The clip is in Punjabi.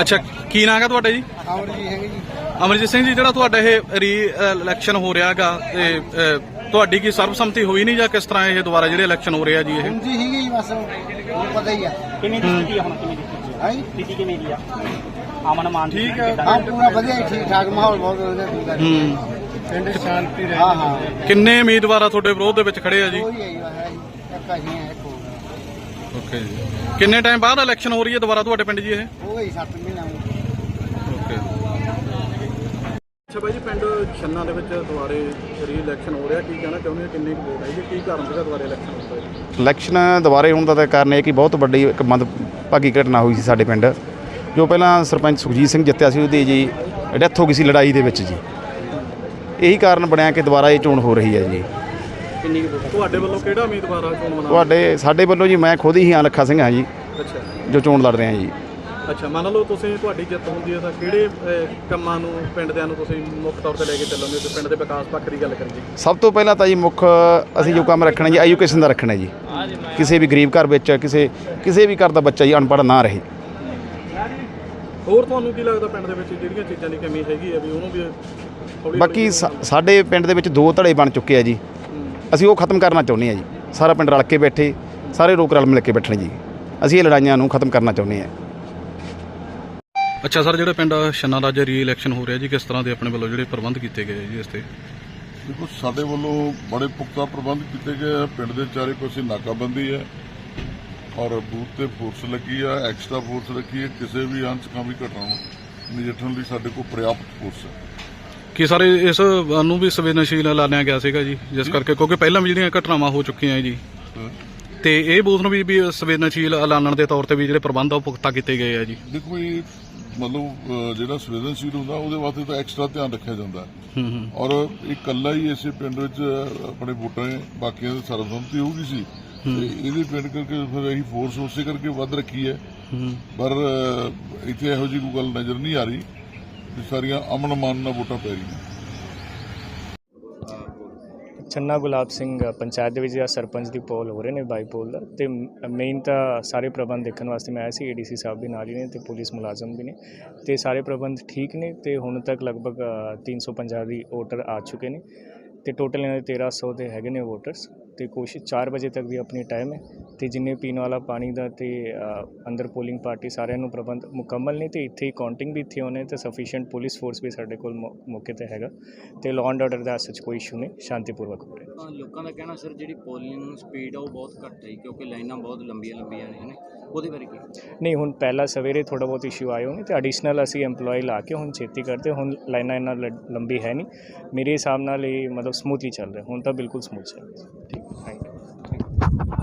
ਅੱਛਾ ਕੀ ਨਾਮ ਹੈ ਤੁਹਾਡਾ ਜੀ? ਆਵਰ ਜੀ ਹੈਗੇ ਜੀ। ਅਮਰਜੀਤ ਸਿੰਘ ਜੀ ਜਿਹੜਾ ਤੁਹਾਡਾ ਇਹ ਰੀ ਇਲੈਕਸ਼ਨ ਹੋ ਰਿਹਾਗਾ ਤੇ ਤੁਹਾਡੀ ਕੀ ਸਰਬਸੰਮਤੀ ਹੋਈ ਨਹੀਂ ਜਾਂ ਕਿਸ ਤਰ੍ਹਾਂ ਇਹ ਦੁਬਾਰਾ ਜਿਹੜੇ ਇਲੈਕਸ਼ਨ ਹੋ ਰਿਹਾ ਜੀ ਇਹ? ਜੀ ਹੈਗੇ ਜੀ ਬਸ ਪਤਾ ਹੀ ਆ। ਕਿਵੇਂ ਦੀ ਸਥਿਤੀ ਆ ਹੁਣ ਕਿਵੇਂ ਦੀ ਸਥਿਤੀ ਆ? ਹਾਂ? ਜੀ ਸਥਿਤੀ ਕਿਵੇਂ ਦੀ ਆ? ਅਮਨ ਮਾਨ ਦੀ ਠੀਕ ਹੈ। ਪੂਰਾ ਵਧੀਆ ਜੀ ਠੀਕ ਠਾਕ ਮਾਹੌਲ ਬਹੁਤ ਵਧੀਆ ਜੀ। ਹੂੰ। ਪਿੰਡ ਸ਼ਾਂਤੀ ਰਹੇ ਹਾਂ ਹਾਂ। ਕਿੰਨੇ ਉਮੀਦਵਾਰ ਆ ਤੁਹਾਡੇ ਵਿਰੋਧ ਦੇ ਵਿੱਚ ਖੜੇ ਆ ਜੀ? ਕੋਈ ਹੈ ਜੀ ਬਸ ਹੈ ਜੀ। ਇੱਕ ਅਸੀਂ ਹੈ ਇੱਕ ਹੋਊਗਾ ਓਕੇ ਜੀ। ਕਿੰਨੇ ਟਾਈਮ ਬਾਅਦ ਇਲੈਕਸ਼ਨ ਹੋ ਰਹੀ ਹੈ ਦੁਬਾਰਾ ਤੁਹਾਡੇ ਪਿੰਡ ਜੀ ਇਹ? ਹੋ ਗਈ 7 ਮਹੀਨਾ ਓਕੇ ਅੱਛਾ ਬਾਈ ਜੀ ਪਿੰਡ ਛੰਨਾ ਦੇ ਵਿੱਚ ਦੁਬਾਰੇ ਰੀ ਇਲੈਕਸ਼ਨ ਹੋ ਰਿਹਾ ਕੀ ਕਹਿਣਾ ਚਾਹੁੰਦੇ ਹੋ? ਕਿੰਨੀ ਕੁ ਵੋਟ ਹੈ? ਜੀ ਕੀ ਕਾਰਨ ਸੀਗਾ ਦੁਬਾਰੇ ਇਲੈਕਸ਼ਨ ਹੁੰਦਾ ਜੀ? ਇਲੈਕਸ਼ਨ ਦੁਬਾਰੇ ਹੋਣ ਦਾ ਤਾਂ ਕਾਰਨ ਇਹ ਕਿ ਬਹੁਤ ਵੱਡੀ ਇੱਕ ਮੰਦਭਾਗੀ ਘਟਨਾ ਹੋਈ ਸੀ ਸਾਡੇ ਪਿੰਡ। ਜੋ ਪਹਿਲਾਂ ਸਰਪੰਚ ਸੁਖਜੀਤ ਸਿੰਘ ਜਿੱਤਿਆ ਸੀ ਉਹਦੀ ਜੀ ਡੈਥ ਹੋ ਗਈ ਸੀ ਲੜਾਈ ਦੇ ਵਿੱਚ ਜੀ। ਇਹੀ ਕਾਰਨ ਬਣਿਆ ਕਿ ਦੁਬਾਰਾ ਇਹ ਚੋਣ ਹੋ ਰਹੀ ਹੈ ਜੀ। ਤੁਹਾਡੇ ਵੱਲੋਂ ਕਿਹੜਾ ਉਮੀਦਵਾਰ ਆ ਚੋਣ ਮਨਾ ਤੁਹਾਡੇ ਸਾਡੇ ਵੱਲੋਂ ਜੀ ਮੈਂ ਖੁਦ ਹੀ ਹਾਂ ਲੱਖਾ ਸਿੰਘ ਹਾਂ ਜੀ ਅੱਛਾ। ਜੋ ਚੋਣ ਲੜ ਰਿਹਾ ਜੀ। ਅੱਛਾ ਮੰਨ ਲਓ ਤੁਸੀਂ ਤੁਹਾਡੀ ਜਿੱਤ ਹੁੰਦੀ ਹੈ ਤਾਂ ਕਿਹੜੇ ਅਹ, ਕੰਮਾਂ ਨੂੰ ਪਿੰਡ ਦਿਆਂ ਨੂੰ ਤੁਸੀਂ ਮੁੱਖ ਤੌਰ ਤੇ ਲੈ ਕੇ ਚੱਲੋਗੇ ਤੇ ਪਿੰਡ ਦੇ ਵਿਕਾਸ ਪੱਖ ਦੀ ਗੱਲ ਕਰੀਏ। ਸਭ ਤੋਂ ਪਹਿਲਾਂ ਤਾਂ ਜੀ ਮੁੱਖ ਅਸੀਂ ਜੋ ਕੰਮ ਰੱਖਣਾ ਜੀ ਐਜੂਕੇਸ਼ਨ ਦਾ ਰੱਖਣਾ ਜੀ। ਕਿਸੇ ਵੀ ਗਰੀਬ ਘਰ ਵਿੱਚ ਕਿਸੇ ਕਿਸੇ ਵੀ ਘਰ ਦਾ ਬੱਚਾ ਜੀ ਅਨਪੜ੍ਹ ਨਾ ਰਹੇ। ਹੋਰ ਤੁਹਾਨੂੰ ਕੀ ਲੱਗਦਾ ਪਿੰਡ ਦੇ ਵਿੱਚ ਜਿਹੜੀਆਂ ਚੀਜ਼ਾਂ ਦੀ ਕਮੀ ਹੈਗੀ ਹੈ ਵੀ ਉਹਨੂੰ ਵੀ ਬਾਕੀ ਸਾ- ਸਾਡੇ ਪਿੰਡ ਦੇ ਵਿੱਚ ਦੋ ਧੜੇ ਬਣ ਚੁੱਕੇ ਆ ਜੀ। ਅਸੀਂ ਉਹ ਖਤਮ ਕਰਨਾ ਚਾਹੁੰਦੇ ਆ ਜੀ। ਸਾਰਾ ਪਿੰਡ ਰਲ ਕੇ ਬੈਠੇ ਸਾਰੇ ਲੋਕ ਰਲ ਮਿਲ ਕੇ ਬੈਠਣ ਜੀ। ਅਸੀਂ ਇਹ ਲੜਾਈਆਂ ਨੂੰ ਖਤਮ ਕਰਨਾ ਚਾਹੁੰਦੇ ਆ ਅੱਛਾ ਸਰ ਜਿਹੜਾ ਪਿੰਡ ਛੰਨਾ ਦਾ ਰੀ ਇਲੈਕਸ਼ਨ ਹੋ ਰਿਹਾ ਜੀ ਕਿਸ ਤਰ੍ਹਾਂ ਦੇ ਆਪਣੇ ਵੱਲੋਂ ਜਿਹੜੇ ਪ੍ਰਬੰਧ ਕੀਤੇ ਗਏ ਜੀ ਇਸ ਤੇ? ਦੇਖੋ ਸਾਡੇ ਵੱਲੋਂ ਬੜੇ ਪੁਖਤਾ ਪ੍ਰਬੰਧ ਕੀਤੇ ਗਏ ਆ। ਪਿੰਡ ਦੇ ਚਾਰੇ ਪਾਸੇ ਨਾਕਾਬੰਦੀ ਹੈ ਔਰ ਬੂਥ ਤੇ ਫੋਰਸ ਲੱਗੀ ਆ ਐਕਸਟਰਾ ਫੋਰਸ ਰੱਖੀ ਹੈ। ਕਿਸੇ ਵੀ ਅੰਸ਼ ਕਾਮੀ ਘਟਨਾ ਨੂੰ ਨਜਿੱਠਣ ਲਈ ਸਾਡੇ ਕੋਲ ਪ੍ਰਿਆਪਤ ਫੋਰਸ ਹੈ। ਕੀ ਸਾਰੇ ਇਸ ਨੂੰ ਵੀ ਸੰਵੇਦਨਸ਼ੀਲ ਐਲਾਨਿਆ ਗਿਆ ਸੀਗਾ ਜੀ ਜਿਸ ਕਰਕੇ ਕਿਉਂਕਿ ਪਹਿਲਾਂ ਵੀ ਜਿਹੜੀਆਂ ਘਟਨਾਵਾਂ ਹੋ ਚੁੱਕੀਆਂ ਜੀ। ਤੇ ਇਹ ਬੂਥ ਨੂੰ ਵੀ ਵੀ ਸੰਵੇਦਨਸ਼ੀਲ ਐਲਾਨਣ ਦੇ ਤੌਰ ਤੇ ਵੀ ਜਿਹੜੇ ਪ੍ਰਬੰਧ ਆ ਉਹ ਪੁਖਤਾ ਕੀਤੇ ਗਏ ਆ ਜੀ। ਦੇਖੋ ਇਹ ਮਤਲਬ ਜਿਹੜਾ ਸੰਵੇਦਨਸ਼ੀਲ ਹੁੰਦਾ ਉਹਦੇ ਵਾਸਤੇ ਤਾਂ ਐਕਸਟਰਾ ਧਿਆਨ ਰੱਖਿਆ ਜਾਂਦਾ ਹੈ। ਹੂੰ ਹੂੰ। ਔਰ ਇਹ ਇਕੱਲਾ ਹੀ ਇਸੇ ਪਿੰਡ ਵਿੱਚ ਆਪਣੇ ਵੋਟਾਂ ਬਾਕੀਆਂ ਦੀ ਸਰਬਸੰਮਤੀ ਹੋ ਗਈ ਸੀ ਤੇ ਇਹਦੇ ਪਿੰਡ ਕਰਕੇ ਫਿਰ ਅਸੀਂ ਫੋਰਸ ਉਸੇ ਕਰਕੇ ਵੱਧ ਰੱਖੀ ਹੈ। ਪਰ ਇੱਥੇ ਇਹੋ ਜਿਹੀ ਕੋਈ ਗੱਲ ਨਜ਼ਰ ਨਹੀਂ ਆ ਰਹੀ। ਵੀ ਸਾਰੀਆਂ ਅਮਨ ਮਾਨ ਨਾਲ ਵੋਟਾਂ ਪੈ ਰਹੀਆਂ। ਛੰਨਾ ਗੁਲਾਬ ਸਿੰਘ ਪੰਚਾਇਤ ਦੇ ਵਿੱਚ ਜਿਹੜਾ ਸਰਪੰਚ ਦੀ ਪੋਲ ਹੋ ਰਹੇ ਨੇ ਬਾਈ ਪੋਲ ਦਾ ਤੇ ਮੇਨ ਤਾਂ ਸਾਰੇ ਪ੍ਰਬੰਧ ਦੇਖਣ ਵਾਸਤੇ ਮੈਂ ਆਇਆ ਸੀ ਏਡੀਸੀ ਸਾਹਿਬ ਵੀ ਨਾਲ ਹੀ ਨੇ ਤੇ ਪੁਲਿਸ ਮੁਲਾਜ਼ਮ ਵੀ ਨੇ। ਤੇ ਸਾਰੇ ਪ੍ਰਬੰਧ ਠੀਕ ਨੇ ਤੇ ਹੁਣ ਤੱਕ ਲਗਭਗ ਅ, 350 ਦੀ ਵੋਟਰ ਆ ਚੁੱਕੇ ਨੇ। ਤੇ ਟੋਟਲ ਇਹਨਾਂ ਦੇ 1300 ਦੇ ਹੈਗੇ ਨੇ ਵੋਟਰਸ ਤੇ ਕੋਸ਼ਿਸ਼ 4 ਵਜੇ ਤੱਕ ਦੀ ਆਪਣੀ ਟਾਈਮ ਹੈ ਤੇ ਜਿੰਨੇ ਪੀਣ ਵਾਲਾ ਪਾਣੀ ਦਾ ਤੇ ਅੰਦਰ ਪੋਲਿੰਗ ਪਾਰਟੀ ਸਾਰਿਆਂ ਨੂੰ ਪ੍ਰਬੰਧ ਮੁਕੰਮਲ ਨੇ ਤੇ ਇੱਥੇ ਹੀ ਕਾਊਂਟਿੰਗ ਵੀ ਇੱਥੇ ਹੋਣੇ ਤੇ ਸਫੀਸ਼ੀਐਂਟ ਪੁਲਿਸ ਫੋਰਸ ਵੀ ਸਾਡੇ ਕੋਲ ਮੌਕੇ ਤੇ ਹੈਗਾ ਤੇ ਲਾਅ ਐਂਡ ਆਰਡਰ ਦਾ ਸੱਚ ਕੋਈ ਇਸ਼ੂ ਨਹੀਂ ਸ਼ਾਂਤੀਪੂਰਵਕ ਹੋ ਰਿਹਾ। ਲੋਕਾਂ ਦਾ ਕਹਿਣਾ ਸਰ ਜਿਹੜੀ ਪੋਲਿੰਗ ਸਪੀਡ ਆ ਉਹ ਬਹੁਤ ਘੱਟ ਹੈ ਕਿਉਂਕਿ ਲਾਈਨਾਂ ਬਹੁਤ ਲੰਬੀਆਂ ਲੰਬੀਆਂ ਨੇ ਹਨੇ? ਉਹਦੇ ਬਾਰੇ ਕੀ? ਨਹੀਂ ਹੁਣ ਪਹਿਲਾਂ ਸਵੇਰੇ ਥੋੜਾ ਬਹੁਤ ਇਸ਼ੂ ਆਏ ਹੋਣਗੇ ਤੇ ਐਡੀਸ਼ਨਲ ਅਸੀਂ EMPLOYE ਲਾ ਕੇ ਹੁਣ ਛੇਤੀ ਕਰਦੇ ਹੁਣ ਲਾਈਨਾਂ ਇੰਨਾ ਲ- ਲੰਬੀ ਹੈ ਨਹੀਂ। ਮੇਰੇ ਹਿਸਾਬ ਨਾਲ ਇਹ ਮਤਲਬ ਸਮੂਥਲੀ ਚੱਲ ਰਿਹਾ ਹੁਣ ਤਾਂ ਬਿਲਕੁਲ ਸਮੂਥ ਚੱਲ ਰਿਹਾ। ਠੀਕ। Thank you